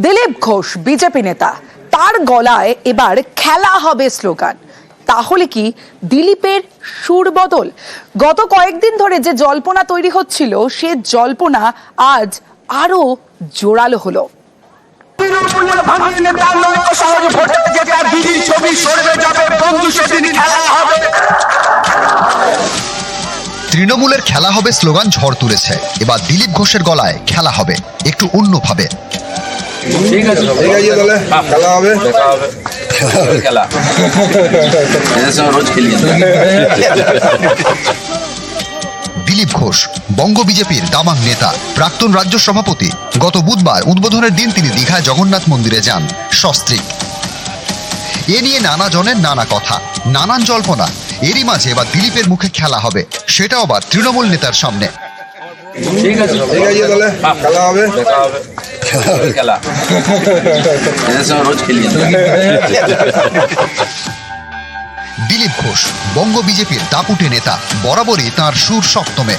Dilip Ghosh, BJP নেতা। তার গলায় এবার খেলা হবে স্লোগান। তাহলে কি দিলীপের সুর বদল? গত কয়েকদিন ধরে যে জল্পনা তৈরি হচ্ছিল, সে জল্পনা আজ আরও জোরালো হলো। তৃণমূলের খেলা হবে স্লোগান ঝড় তুলেছে। এবার দিলীপ ঘোষের গলায় খেলা হবে। একটু অন্যভাবে। ঠিক আছে ঠিক আছে তাহলে খেলা হবে। খেলা রোজ খেলি। দিলীপ ঘোষ বঙ্গ বিজেপির দামাং নেতা প্রাক্তন রাজ্য সভাপতি। গত বুধবার উদ্বোধনের দিন তিনি দীঘায় জগন্নাথ মন্দিরে যান। সস্ত্রীক। এ নিয়ে নানা জনের নানা কথা নানান জল্পনা। এরই মাঝে এবার দিলীপের মুখে খেলা হবে। সেটাও আবার তৃণমূল নেতার সামনে। ঠিক আছে ঠিক আছে তাহলে খেলা হবে। দেখা হবে। খেলা। রোজ খেলি। দিলীপ ঘোষ বঙ্গ বিজেপির দাপুটে নেতা বরাবরই তার সুর সপ্তমে।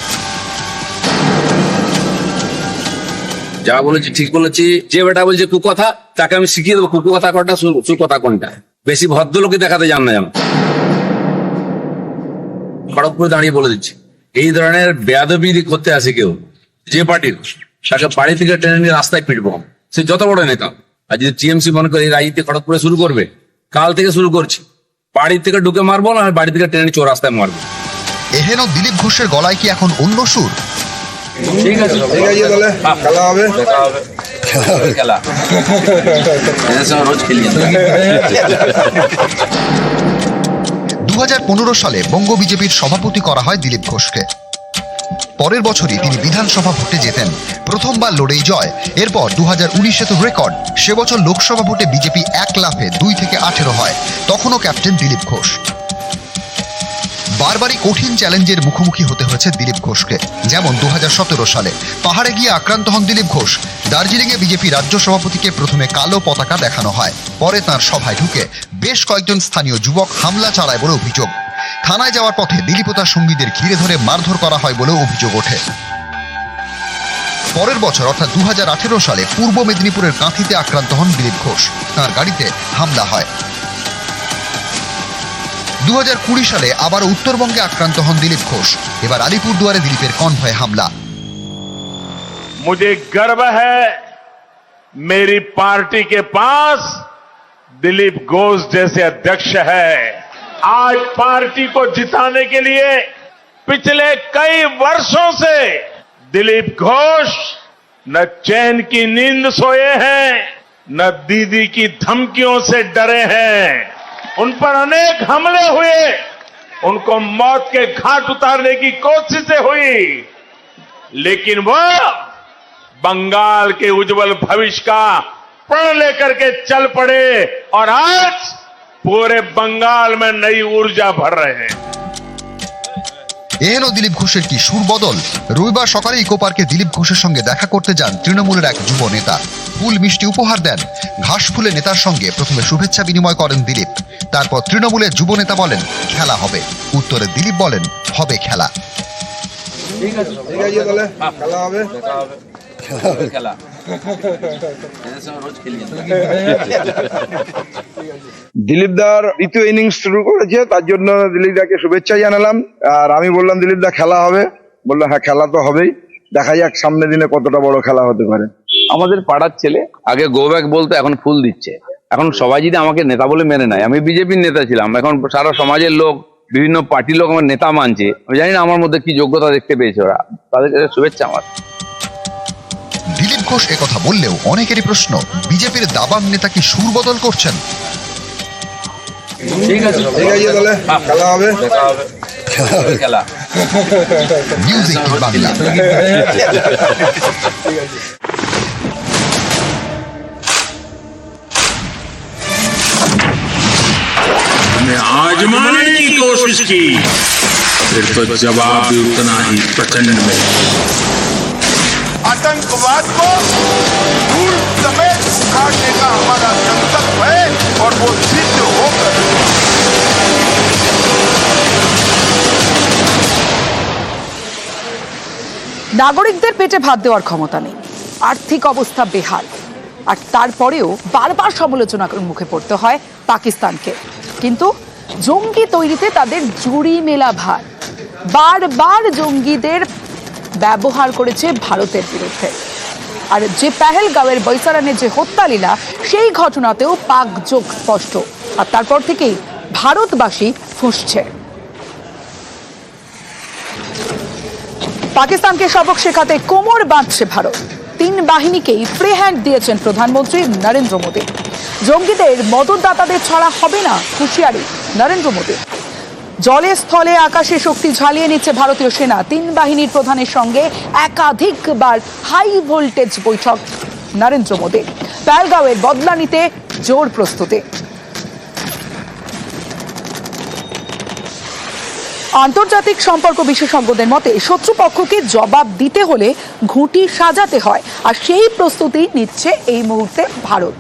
যা বলেছি ঠিক বলেছি যে বেটা বলছে কুকথা তাকে আমি শিখিয়ে দেবো কুকথা কোনটা সু- সুকথা কোনটা। বেশি ভদ্রলোকে দেখাতে যান না যেন। খড়গপুরে দাঁড়িয়ে বলে দিচ্ছি এই ধরনের বেয়াদবি করতে আসে কেউ যে পার্টির তাকে বাড়ি থেকে টেনে নিয়ে রাস্তায় পিটবো। সে যত বড় নেতা। আর যদি টিএমসি মনে করে এই রাজনীতি খড়গপুরে শুরু করবে কাল থেকে শুরু করছি। বাড়ি থেকে ঢুকে মারবো না আর বাড়ি থেকে টেনে নিয়ে চোর রাস্তায় মারবো। এহেন দিলীপ ঘোষের গলায় কি এখন অন্য সুর? ঠিক আছে। ঠিক আছে তাহলে। খেলা হবে। খেলা রোজ খেলি। দু সালে বঙ্গ বিজেপির সভাপতি করা হয় দিলীপ ঘোষকে। পরের বছরই তিনি বিধানসভা ভোটে জেতেন। প্রথমবার লড়েই জয়। এরপর দু হাজার উনিশে তো রেকর্ড। সে বছর লোকসভা ভোটে বিজেপি এক লাফে দুই থেকে আঠেরো হয়। তখনও ক্যাপ্টেন দিলীপ ঘোষ। বারবারই কঠিন চ্যালেঞ্জের মুখোমুখি হতে হয়েছে দিলীপ ঘোষকে। যেমন দু হাজার সতেরো সালে পাহাড়ে গিয়ে আক্রান্ত হন দিলীপ ঘোষ। দার্জিলিংয়ে বিজেপি রাজ্য সভাপতিকে প্রথমে কালো পতাকা দেখানো হয়। পরে তার সভায় ঢুকে বেশ কয়েকজন স্থানীয় যুবক হামলা চালায় বলে অভিযোগ। থানায় যাওয়ার পথে দিলীপ ও তার সঙ্গীদের ঘিরে ধরে মারধর করা হয় বলেও অভিযোগ ওঠে পরের বছর অর্থাৎ দু সালে পূর্ব মেদিনীপুরের কাঁথিতে আক্রান্ত হন দিলীপ ঘোষ তার গাড়িতে হামলা হয় দু সালে আবার উত্তরবঙ্গে আক্রান্ত হন দিলীপ ঘোষ এবার আলিপুরদুয়ারে দিলীপের কনভয়ে হামলা मुझे गर्व है मेरी पार्टी के पास दिलीप घोष जैसे अध्यक्ष है आज पार्टी को जिताने के लिए पिछले कई वर्षों से दिलीप घोष न चैन की नींद सोए हैं, न दीदी की धमकियों से डरे हैं। उन पर अनेक हमले हुए। उनको मौत के घाट उतारने की कोशिशें हुई। लेकिन वो बंगाल के उज्जवल भविष्य का प्रण लेकर के चल पड़े और आज पूरे बंगाल में नई ऊर्जा भर रहे हैं এহেন দিলীপ ঘোষের কি সুর বদল রবিবার সকালে ইকো পার্কে দিলীপ ঘোষের সঙ্গে দেখা করতে যান তৃণমূলের এক যুব নেতা ফুল মিষ্টি উপহার দেন ঘাস ফুলে নেতার সঙ্গে প্রথমে শুভেচ্ছা বিনিময় করেন দিলীপ তারপর তৃণমূলের যুব নেতা বলেন খেলা হবে উত্তরে দিলীপ বলেন হবে খেলা ঠিক আছে ঠিক আছে তাহলে খেলা হবে দেখা হবে খেলা দিলীপ দার দ্বিতীয় ইনিংস শুরু করেছে, তার জন্য দিলীপ দাকে শুভেচ্ছা জানালাম। আর আমি বললাম দিলীপ দা খেলা হবে। বলল হ্যাঁ খেলা তো হবেই। দেখা যাক সামনে দিনে কতটা বড় খেলা হতে পারে। আমাদের পাড়ার ছেলে, আগে গো ব্যাক বলতো, এখন ফুল দিচ্ছে। এখন সবাই যদি আমাকে নেতা বলে মেনে নেয়, আমি বিজেপির নেতা ছিলাম। এখন সারা সমাজের লোক, বিভিন্ন পার্টির লোক আমার নেতা মানছে। আমি জানি না আমার মধ্যে কি যোগ্যতা দেখতে পেয়েছে ওরা। তাদের শুভেচ্ছা আমার। ঘোষ একথা বললেও অনেকেরই প্রশ্ন বিজেপির দাবাং নেতা কি সুর বদল করছেন ঠিক আছে ঠিক আছে তাহলে খেলা হবে দেখা হবে খেলা নিউজ এইটিন বাংলা हमने आजमाने की कोशिश की फिर तो जवाब भी उतना ही प्रचंड मिला आतंकवाद को धूल समेत उखाड़ने का हमारा संकल्प है और वो सिद्ध होकर নাগরিকদের পেটে ভাত দেওয়ার ক্ষমতা নেই আর্থিক অবস্থা বেহাল আর তারপরেও বারবার সমালোচনার মুখে পড়তে হয় পাকিস্তানকে কিন্তু জঙ্গি তৈরিতে তাদের জুড়ি মেলা ভার বারবার জঙ্গিদের ব্যবহার করেছে ভারতের বিরুদ্ধে। আর যে পেহেলগাঁওয়ের বৈসারানের যে হত্যালীলা, সেই ঘটনাতেও পাক যোগ স্পষ্ট। আর তারপর থেকেই ভারতবাসী ফুঁসছে। পাকিস্তানকে সবক শেখাতে কোমর বাঁধছে ভারত। তিন বাহিনীকেই ফ্রি হ্যান্ড দিয়েছেন প্রধানমন্ত্রী নরেন্দ্র মোদী। জঙ্গিদের মদতদাতাদের ছাড়া হবে না হুঁশিয়ারি নরেন্দ্র মোদী। জলে স্থলে আকাশে শক্তি ঝালিয়ে নিচ্ছে ভারতীয় সেনা। তিন বাহিনীর প্রধানের সঙ্গে একাধিকবার হাই ভোল্টেজ বৈঠক। নরেন্দ্র মোদী প্যালগাঁওয়ের বদলা নিতে জোর প্রস্তুতি। আন্তর্জাতিক সম্পর্ক বিশেষজ্ঞদের মতে, শত্রুপক্ষকে জবাব দিতে হলে ঘুঁটি সাজাতে হয়। আর সেই প্রস্তুতি নিচ্ছে এই মুহূর্তে ভারত।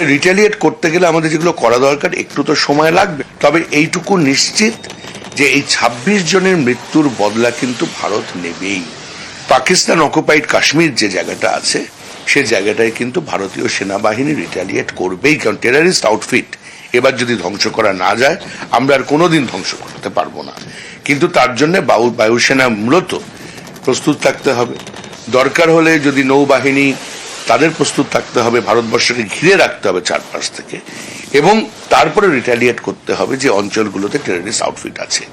রিটালিয়েট করতে গেলে আমাদের যেগুলো করা দরকার, একটু তো সময় লাগবে। তবে এইটুকু নিশ্চিত যে এই ২৬ জনের মৃত্যুর বদলা কিন্তু ভারত নেবেই। পাকিস্তান অকুপাইড কাশ্মীর যে জায়গাটা আছে, সে জায়গাটায় কিন্তু ভারতীয় সেনাবাহিনী রিটালিয়েট করবেই, কারণ টেরারিস্ট আউটফিট এবার যদি ধ্বংস করা না যায়, আমরা আর কোনোদিন ধ্বংস করতে পারব না। কিন্তু তার জন্য বায়ু, বায়ুসেনা মূলত প্রস্তুত থাকতে হবে। দরকার হলে যদি নৌবাহিনী তাদের প্রস্তুত থাকতে হবে, ভারতবর্ষকে ঘিরে রাখতে হবে চারপাশ থেকে, এবং তারপরে রিটালিয়েট করতে হবে যে অঞ্চলগুলোতে টেররিস্ট আউটফিট আছে।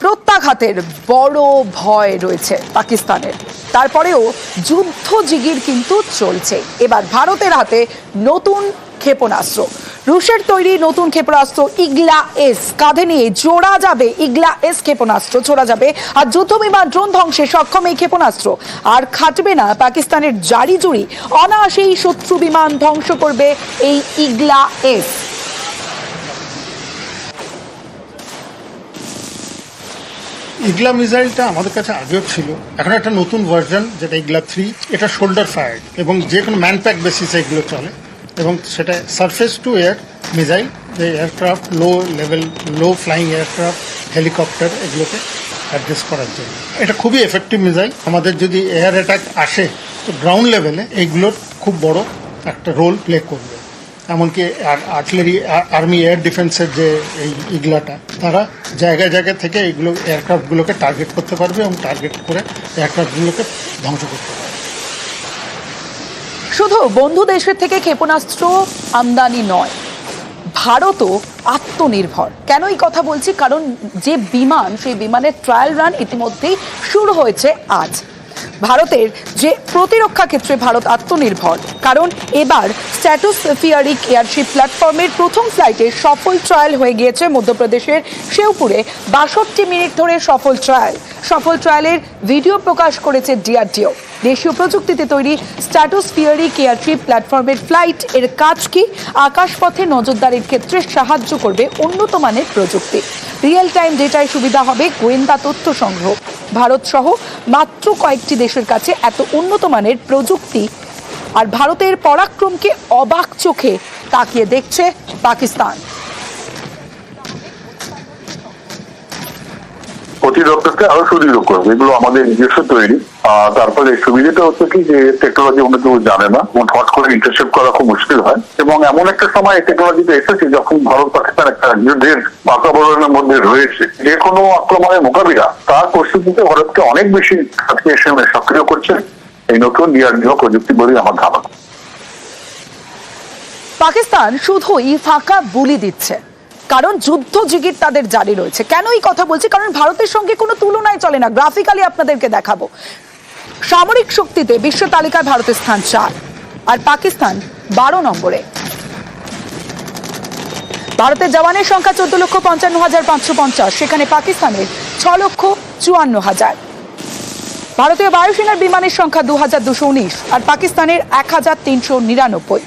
প্রত্যাঘাতের বড় ভয় রয়েছে পাকিস্তানের। তারপরেও যুদ্ধ জিগির কিন্তু চলছে। এবার ভারতের হাতে নতুন ক্ষেপণাস্ত্র। রুশের তৈরি নতুন ক্ষেপণাস্ত্র ইগলা এস। কাঁধে নিয়ে জোড়া যাবে ইগলা এস ক্ষেপণাস্ত্র, ছোড়া যাবে। আর যুদ্ধ বিমান ড্রোন ধ্বংসে সক্ষম এই ক্ষেপণাস্ত্র। আর খাটবে না পাকিস্তানের জারি জুড়ি। অনায়াসেই শত্রু বিমান ধ্বংস করবে এই ইগলা এস। ইগলা মিসাইলটা আমাদের কাছে আগেও ছিল। এখন একটা নতুন ভার্সন যেটা ইগলা থ্রি এটা শোল্ডার ফায়ার্ড এবং যে কোনো ম্যানপ্যাক বেসিসে এগুলো চলে। এবং সেটা সারফেস টু এয়ার মিসাইল যে aircraft low level low flying aircraft helicopter এগুলোকে অ্যাড্রেস করার জন্য। এটা খুবই এফেক্টিভ মিসাইল আমাদের যদি এয়ার অ্যাটাক আসে, তো গ্রাউন্ড লেভেলে এইগুলোর খুব বড় একটা রোল প্লে করবে। এমনকি আর্টিলারি আর্মি এয়ার ডিফেন্সের যে এই ইগলাটা তারা জায়গায় জায়গায় থেকে এইগুলো এয়ারক্রাফটগুলোকে টার্গেট করতে পারবে এবং টার্গেট করে এয়ারক্রাফটগুলোকে ধ্বংস করতে পারবে। শুধু বন্ধু দেশের থেকে ক্ষেপণাস্ত্র আমদানি নয়, ভারতও আত্মনির্ভর। কেন এই কথা বলছি? কারণ যে বিমান, সেই বিমানের ট্রায়াল রান ইতিমধ্যেই শুরু হয়েছে আজ। ভারতের যে প্রতিরক্ষা ক্ষেত্রে ভারত আত্মনির্ভর, কারণ এবার স্ট্যাটোসফিয়ারিক এয়ারশিপ প্ল্যাটফর্মের প্রথম ফ্লাইটে সফল ট্রায়াল হয়ে গিয়েছে মধ্যপ্রদেশের শেওপুরে। বাষট্টি মিনিট ধরে সফল ট্রায়াল সফল ট্রায়ালের ভিডিও প্রকাশ করেছে ডিআরডিও দেশীয় প্রযুক্তিতে তৈরি স্ট্যাটোস্ফিয়ারি কেয়ার ট্রিপ প্ল্যাটফর্মের ফ্লাইট, এর কাজ কি? আকাশপথে নজরদারির ক্ষেত্রে সাহায্য করবে উন্নত মানের প্রযুক্তি। রিয়েল টাইম ডেটায় সুবিধা হবে গোয়েন্দা তথ্য সংগ্রহ। ভারত সহ মাত্র কয়েকটি দেশের কাছে এত উন্নত মানের প্রযুক্তি। আর ভারতের পরাক্রমকে অবাক চোখে তাকিয়ে দেখছে পাকিস্তান। প্রতিরক্ষাকে আরও সুদৃঢ় করবে। এগুলো আমাদের নিজস্ব তৈরি। তারপরে সুবিধাটা হচ্ছে কি যে টেকনোলজি অন্য কেউ জানে না, এবং হট করে ইন্টারসেপ্ট করা খুব মুশকিল হয়। এবং এমন একটা সময় এই টেকনোলজিটা এসেছে যখন ভারত, পাকিস্তান একটা যুদ্ধের বাতাবরণের মধ্যে রয়েছে। যে কোনো আক্রমণের মোকাবিলা, তার প্রস্তুতিতে ভারতকে অনেক বেশি আজকে সক্রিয় করছে। এই নতুন ডিআরডিও প্রযুক্তি বলেই আমার ধারণা। পাকিস্তান শুধুই ফাঁকা বুলি দিচ্ছে। কারণ যুদ্ধ জিগির তাদের জারি রয়েছে। কেন এই কথা বলছি? কারণ ভারতের সঙ্গে কোনো তুলনায় চলে না। গ্রাফিক্যালি আপনাদেরকে দেখাবো। সামরিক শক্তিতে বিশ্ব তালিকায় ভারতের স্থান চার, আর পাকিস্তান বারো নম্বরে। ভারতের জওয়ানের সংখ্যা চোদ্দ লক্ষ পঞ্চান্ন হাজার পাঁচশো পঞ্চাশ, সেখানে পাকিস্তানের ছ লক্ষ চুয়ান্ন হাজার। ভারতীয় বায়ুসেনার বিমানের সংখ্যা দু হাজার দুশো উনিশ, আর পাকিস্তানের এক হাজার তিনশো নিরানব্বই।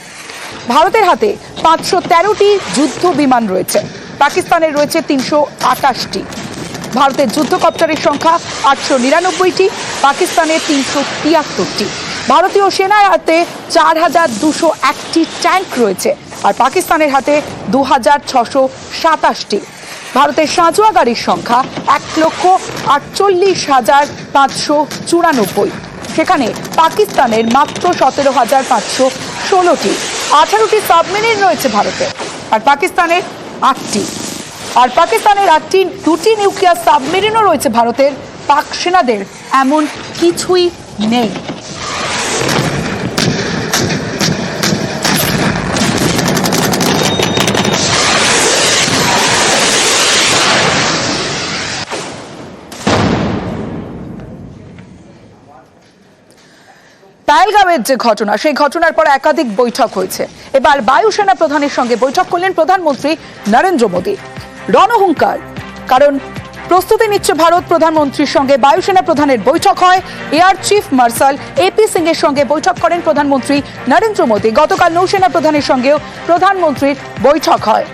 ভারতের হাতে পাঁচশো তেরোটি যুদ্ধ বিমান রয়েছে, পাকিস্তানের রয়েছে তিনশো আটাশটি। ভারতের যুদ্ধকপ্টারের সংখ্যা আটশো নিরানব্বইটি, পাকিস্তানের তিনশো তিয়াত্তরটি। ভারতীয় সেনার হাতে চার হাজার দুশো একটি ট্যাঙ্ক রয়েছে আর পাকিস্তানের হাতে দু হাজার ছশো সাতাশটি। ভারতের সাঁজোয়া গাড়ির সংখ্যা এক লক্ষ আটচল্লিশ হাজার পাঁচশো চুরানব্বই। সেখানে পাকিস্তানের মাত্র সতেরো হাজার পাঁচশো ষোলোটি। আঠারোটি সাবমেরিন রয়েছে ভারতে আর পাকিস্তানের আটটি। আর পাকিস্তানের আটটি দুটি নিউক্লিয়ার সাবমেরিনও রয়েছে ভারতের পাক সেনাদের। এমন কিছুই নেই। পায়েলগাঁওয়ের যে ঘটনা, সেই ঘটনার পর একাধিক বৈঠক হয়েছে। এবার বায়ুসেনা প্রধানের সঙ্গে বৈঠক করলেন প্রধানমন্ত্রী নরেন্দ্র মোদী। রণহুঙ্কার। কারণ প্রস্তুতি নিচ্ছে ভারত প্রধানমন্ত্রীর সঙ্গে, বায়ুসেনা প্রধানের বৈঠক হয়, air chief marshal AP Singh এর সঙ্গে বৈঠক করেন প্রধানমন্ত্রী নরেন্দ্র মোদী। গতকাল নৌসেনা প্রধানের সঙ্গেও প্রধানমন্ত্রীর বৈঠক হয়।